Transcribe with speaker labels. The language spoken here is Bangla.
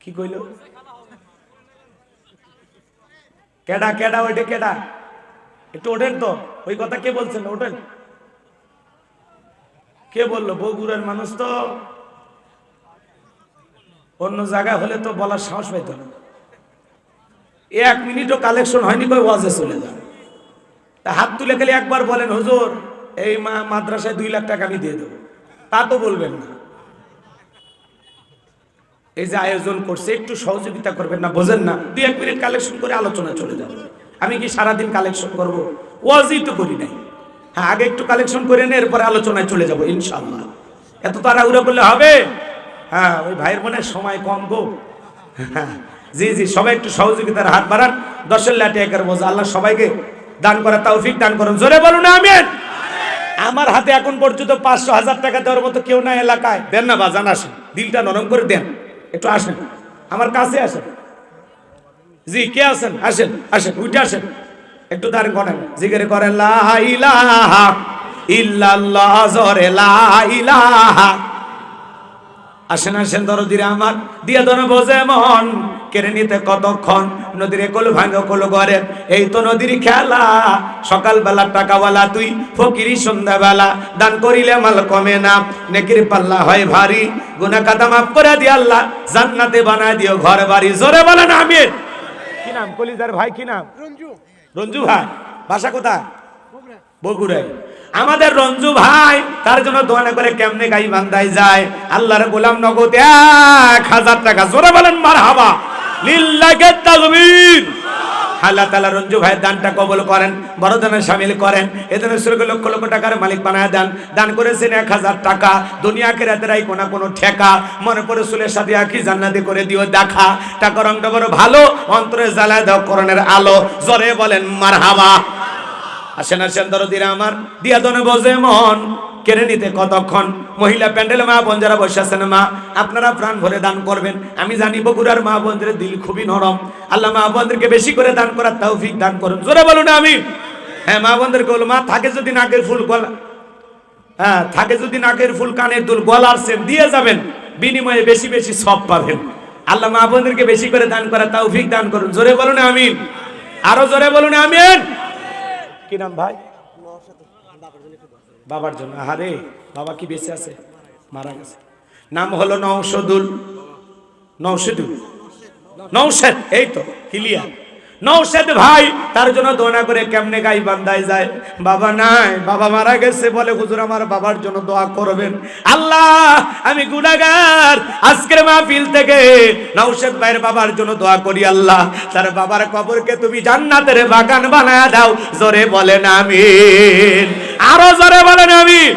Speaker 1: কি কইল? কেডা কেডা, ওইটা কেডা? একটু ওঠেন তো, ওই কথা কে বলছেন ওঠেন। কে বলল? বগুড়ার মানুষ তো। অন্য জায়গা হলে তো বলার সাহস পাইত না। এক মিনিটও কালেকশন হয়নি কই ওয়াজে চলে যান তা হাত তুলে গেলে একবার বলেন, হুজুর, এই মা মাদ্রাসায় দুই লাখ টাকা আমি দিয়ে দেবো। তা তো বলবেন না। এই যে আয়োজন করছে, একটু সহযোগিতা করবেন না, বোঝেন না। দুই, এক মিনিট কালেকশন করে আলোচনা চলে যাবে। আমি কি সারাদিন কালেকশন করব? ওয়াজই তো করি নাই। হ্যাঁ আগে একটু কালেকশন করে নে এরপরে আলোচনায় চলে যাব ইনশাল্লাহ এত তাড়াহুড়ো করলে হবে? হ্যাঁ ওই ভাইয়ের বোনের সময় কম গো। জি জি, সবাই একটু সহযোগিতার হাত বাড়ান। দশের লাঠি একের বোঝা। আল্লাহ সবাইকে দান করা তৌফিক দান করুন। জোরে বলুন, আমিন। আমার হাতে এখন পর্যন্ত পাঁচশো হাজার টাকা দেওয়ার মতো কেউ না এলাকায়। দেন না, বাজান, আসেন। দিলটা নরম করে দেন। একটু আসেন। আমার কাছে আসেন। জি, কে আছেন? আসেন আসেন, উঠে আসেন। একটু তার করেন। জিগের লা ইলাহা। আসেন আসেন, দরদিরে আমার। দিয়া দন বোঝে মন। কেড়ে নিতে কতক্ষণ? নদীর কোল ভাঙ কোল ঘরে। এই তো নদীর খেলা। সকালবেলা টাকাওয়ালা তুই ফকিরি সন্ধ্যাবেলা। দান করিলে মাল কমে না। নেকির পাল্লা হয় ভারী। গুনা কাদা মাফ করে দি আল্লাহ। জান্নাতে বানায় দিও ঘর বাড়ি জোরে বলেন আমির কি নাম? কলিজার ভাই কি নাম?
Speaker 2: রঞ্জু।
Speaker 1: রঞ্জু ভাই বাসা কোথায়? বগুড়ায়। আমাদের রঞ্জু ভাই তার জন্য দোয়ানা করে কেমনে গাই বান্ধাই যায়? আল্লাহর গোলাম নগদ এক হাজার টাকা। জোরে বলেন মার হাবা লিল্লাকে তালা রঞ্জু কবল করেন সামিল করেন লক্ষ লক্ষ টাকার মালিক বানায় দেন। দান করেছেন এক হাজার টাকা দুনিয়াকে ঠেকা। মনে করে দেখা। ভালো, অন্তরে জ্বালায় দাও করণের আলো, জোরে বলেন মার হাবা আসেন আসেন, দরদিরা আমার, দিয়া দনে বজে মন। কেড়ে নিতে কতক্ষণ? মহিলা প্যান্ডেল মা বোন যারা বসে আছেন, মা, আপনারা প্রাণ ভরে দান করবেন। আমি জানি বগুড়ার মা বোনদের দিল খুবই নরম। আল্লাহ মা বোনদেরকে বেশি করে দান করার তৌফিক দান করুন। জোরে বলুন আমি হ্যাঁ মা বোনদেরকে বলো মা, থাকে যদি নাকের ফুল গলা হ্যাঁ থাকে যদি নাকের ফুল, কানের দুল গলার সেন দিয়ে যাবেন, বিনিময়ে বেশি বেশি সব পাবেন। আল্লাহ মা বোনদেরকে বেশি করে দান করার তৌফিক দান করুন। জোরে বলুন, আমিন। আরও জোরে বলুন, আমিন। কি নাম ভাই? বাবার জন্য। আহারে, বাবা কি বেঁচে আছে? মারা গেছে। নাম হলো নৌসদুল নৌসেদুল নৌশেদ এই তো, ক্লিয়ার। নৌশেদ ভাই, তার জন্য দোয়া করে কেমনে গাই বান্দায় যায়। বাবা নাই, বাবা মারা গেছে বলে হুজুর আমার বাবার জন্য দোয়া করবেন। আল্লাহ, আমি গুনাহগার, আজকের মাহফিল থেকে নৌশেদ ভাইয়ের বাবার জন্য দোয়া করি আল্লাহ। তার বাবার কবরকে তুমি জান্নাতের বাগান বানায় দাও। জোরে বলেন আমিন। আরও জোরে বলেন আমিন।